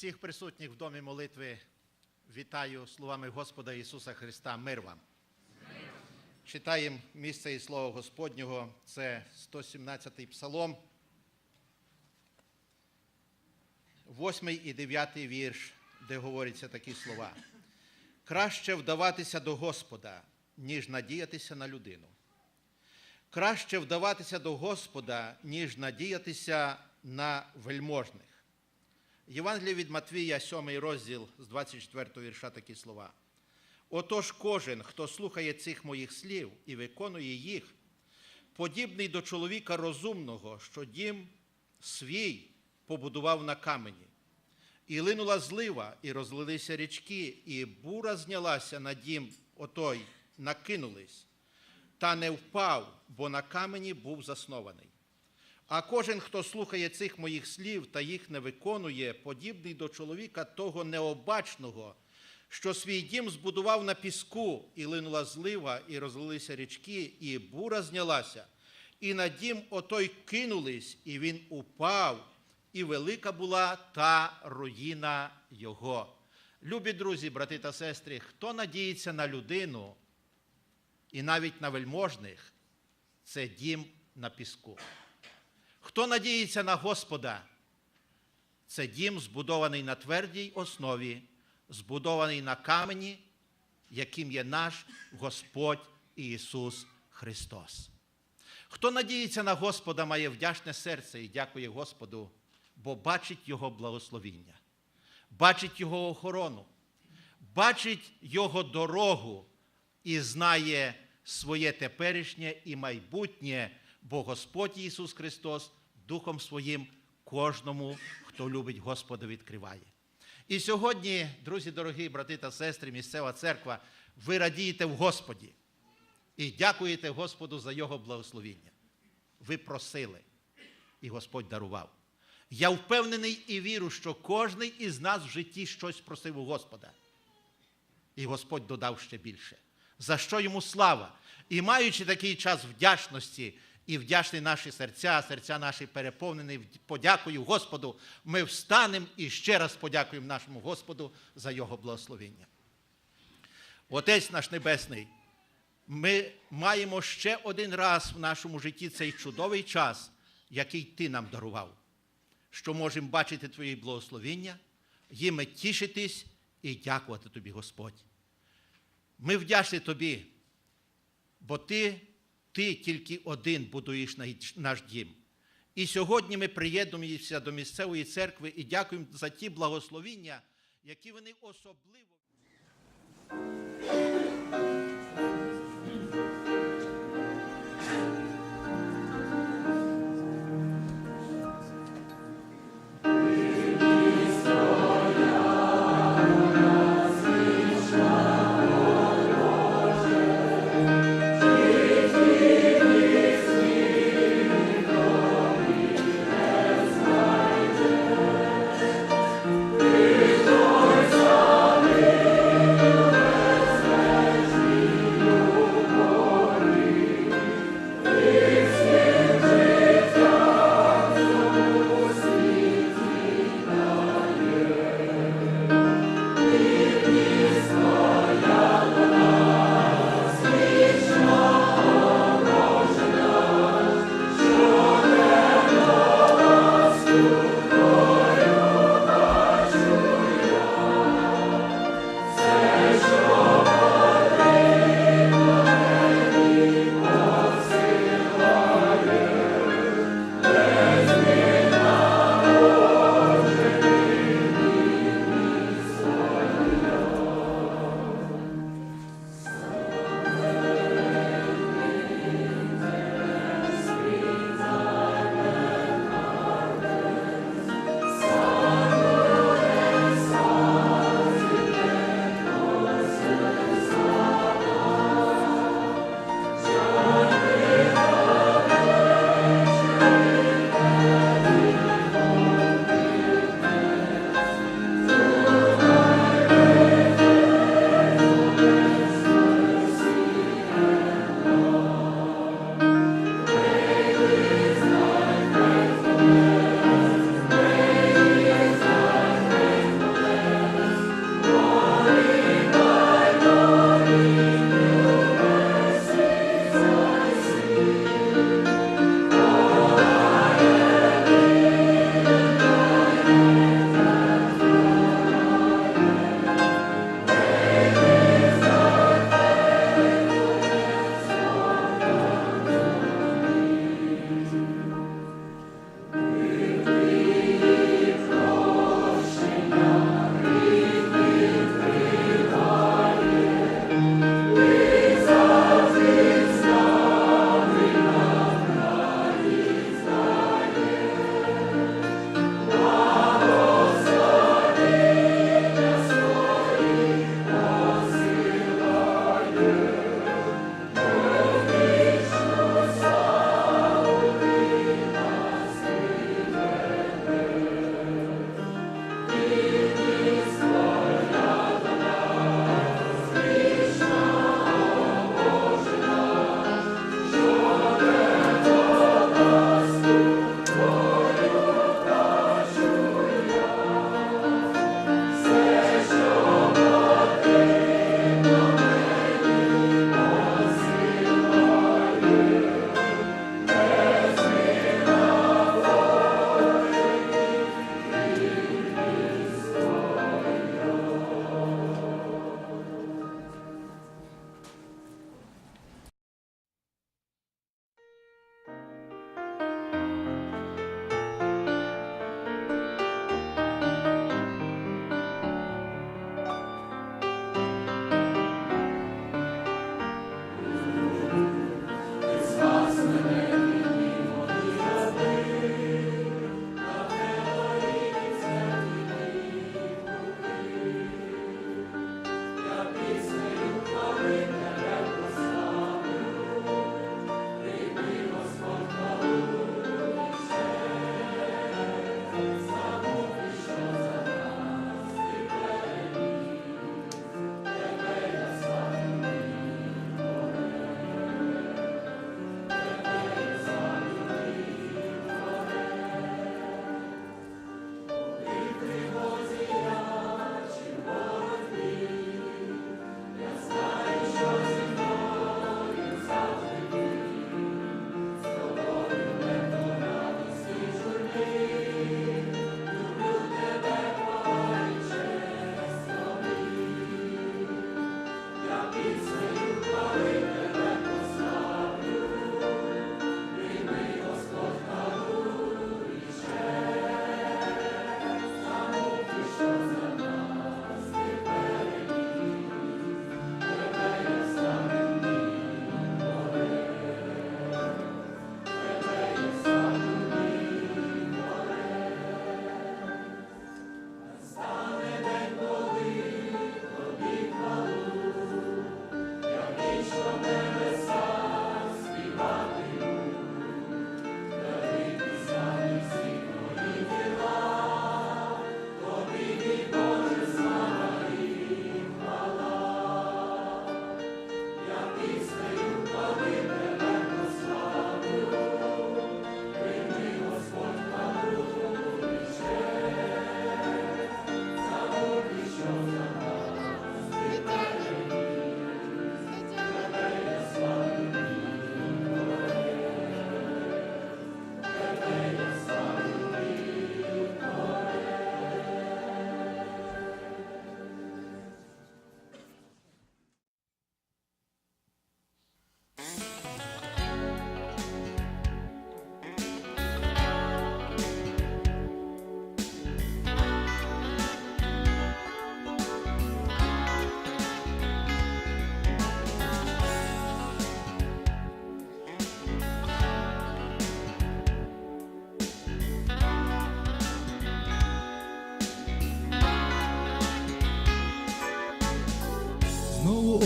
Всіх присутніх в домі молитви вітаю словами Господа Ісуса Христа. Мир вам. Читаємо місце і слово Господнього. Це 117-й псалом, 8 і 9 вірш, де говоряться такі слова. Краще вдаватися до Господа, ніж надіятися на людину. Краще вдаватися до Господа, ніж надіятися на вельможних. Євангеліє від Матвія, 7 розділ з 24 вірша такі слова. Отож кожен, хто слухає цих моїх слів і виконує їх, подібний до чоловіка розумного, що дім свій побудував на камені. І линула злива, і розлилися річки, і бура знялася на дім отой, накинулись, та не впав, бо на камені був заснований. А кожен, хто слухає цих моїх слів та їх не виконує, подібний до чоловіка того необачного, що свій дім збудував на піску, і линула злива, і розлилися річки, і бура знялася, і на дім отой кинулись, і він упав, і велика була та руїна його. Любі друзі, брати та сестри, хто надіється на людину і навіть на вельможних, це дім на піску. Хто надіється на Господа, це дім, збудований на твердій основі, збудований на камені, яким є наш Господь Ісус Христос. Хто надіється на Господа, має вдячне серце і дякує Господу, бо бачить Його благословіння, бачить Його охорону, бачить Його дорогу і знає своє теперішнє і майбутнє, бо Господь Ісус Христос Духом Своїм кожному, хто любить Господа, відкриває. І сьогодні, друзі, дорогі брати та сестри, місцева церква, ви радієте в Господі і дякуєте Господу за Його благословіння. Ви просили, і Господь дарував. Я впевнений і вірю, що кожен із нас в житті щось просив у Господа. І Господь додав ще більше. За що йому слава? І маючи такий час вдячності і вдячні наші серця, серця наші переповнені, подякую Господу, ми встанемо і ще раз подякуємо нашому Господу за Його благословення. Отець наш Небесний, ми маємо ще один раз в нашому житті цей чудовий час, який Ти нам дарував, що можемо бачити Твої благословення, їми тішитись і дякувати Тобі, Господь. Ми вдячні Тобі, бо Ти, Ти тільки один будуєш наш дім. І сьогодні ми приєднуємося до місцевої церкви і дякуємо за ті благословіння, які вони особливо.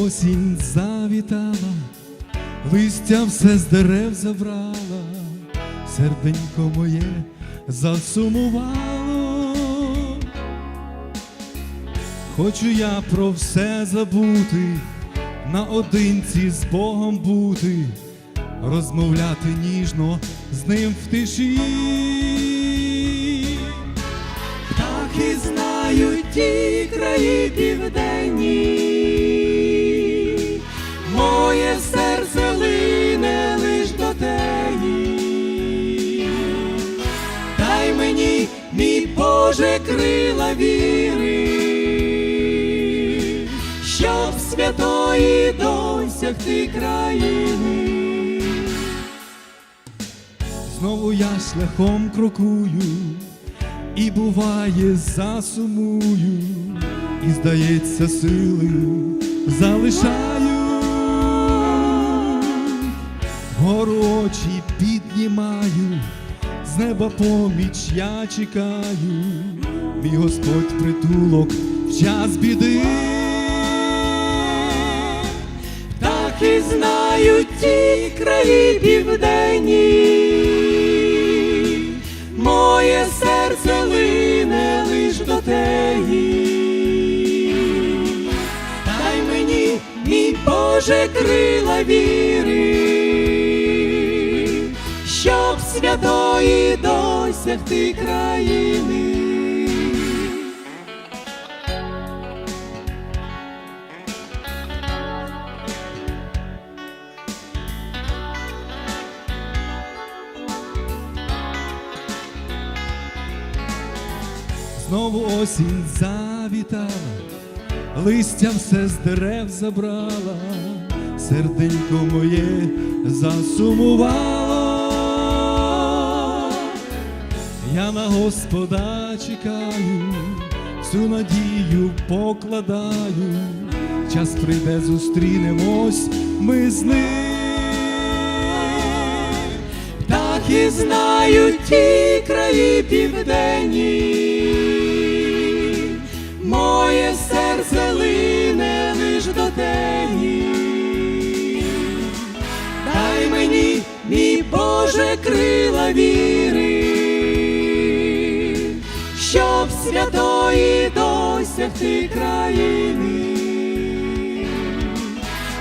Осінь завітала, листя все з дерев забрала, серденько моє засумувало. Хочу я про все забути, наодинці з Богом бути, розмовляти ніжно з ним в тиші. Птахи знають ті краї південні, моє серце лине лиш до теї. Дай мені, мій Боже, крила віри, щоб святої досягти країни. Знову я шляхом крокую, і буває засумую, і здається, сили залишаю, гору очі піднімаю, з неба поміч я чекаю, мій Господь притулок в час біди. Птахи знають ті краї південні, моє серце лине лиш до теї. Дай мені, мій Боже, крила віри, щоб святої досягти країни. Знову осінь завітала, листя все з дерев забрала, серденько моє засумувало. Я на Господа чекаю, всю надію покладаю, час прийде, зустрінемось ми з ним. Птахи знають ті краї південні, моє серце лине лиш до теї. Дай мені, мій Боже, крила віри, святої досягти країни.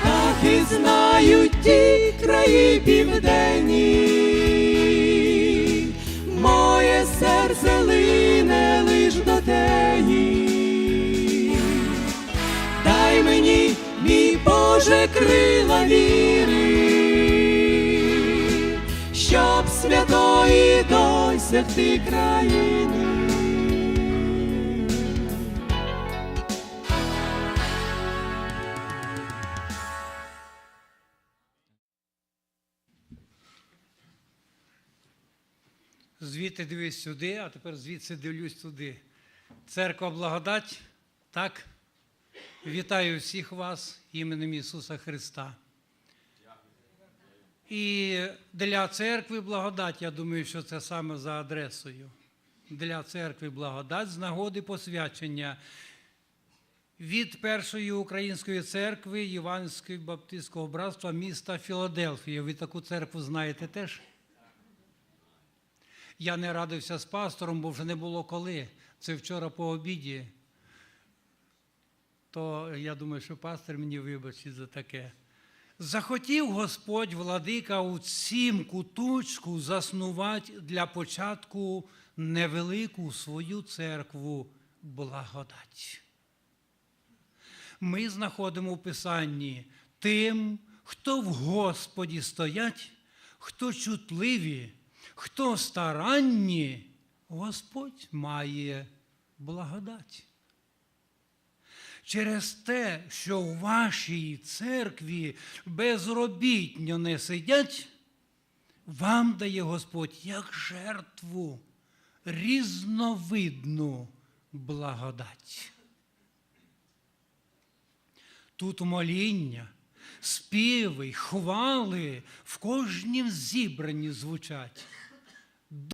Птахи знають ті краї південні, моє серце лине лиш до теї. Дай мені, мій Боже, крила віри, щоб святої досягти країни. Звідти дивись сюди, а тепер звідси дивлюсь туди. Церква благодать. Так. Вітаю всіх вас іменем Ісуса Христа. І для церкви благодать, я думаю, що це саме за адресою. Для церкви благодать з нагоди посвячення від Першої української церкви Іванського Баптистського братства міста Філадельфія. Ви таку церкву знаєте теж? Я не радився з пастором, бо вже не було коли. Це вчора по обіді. То я думаю, що пастор мені вибачить за таке. Захотів Господь владика у цім куточку заснувати для початку невелику свою церкву благодать. Ми знаходимо в Писанні тим, хто в Господі стоять, хто чутливі, хто старанні, Господь має благодать. Через те, що в вашій церкві безробітньо не сидять, вам дає Господь як жертву різновидну благодать. Тут моління, співи, хвали в кожнім зібранні звучать.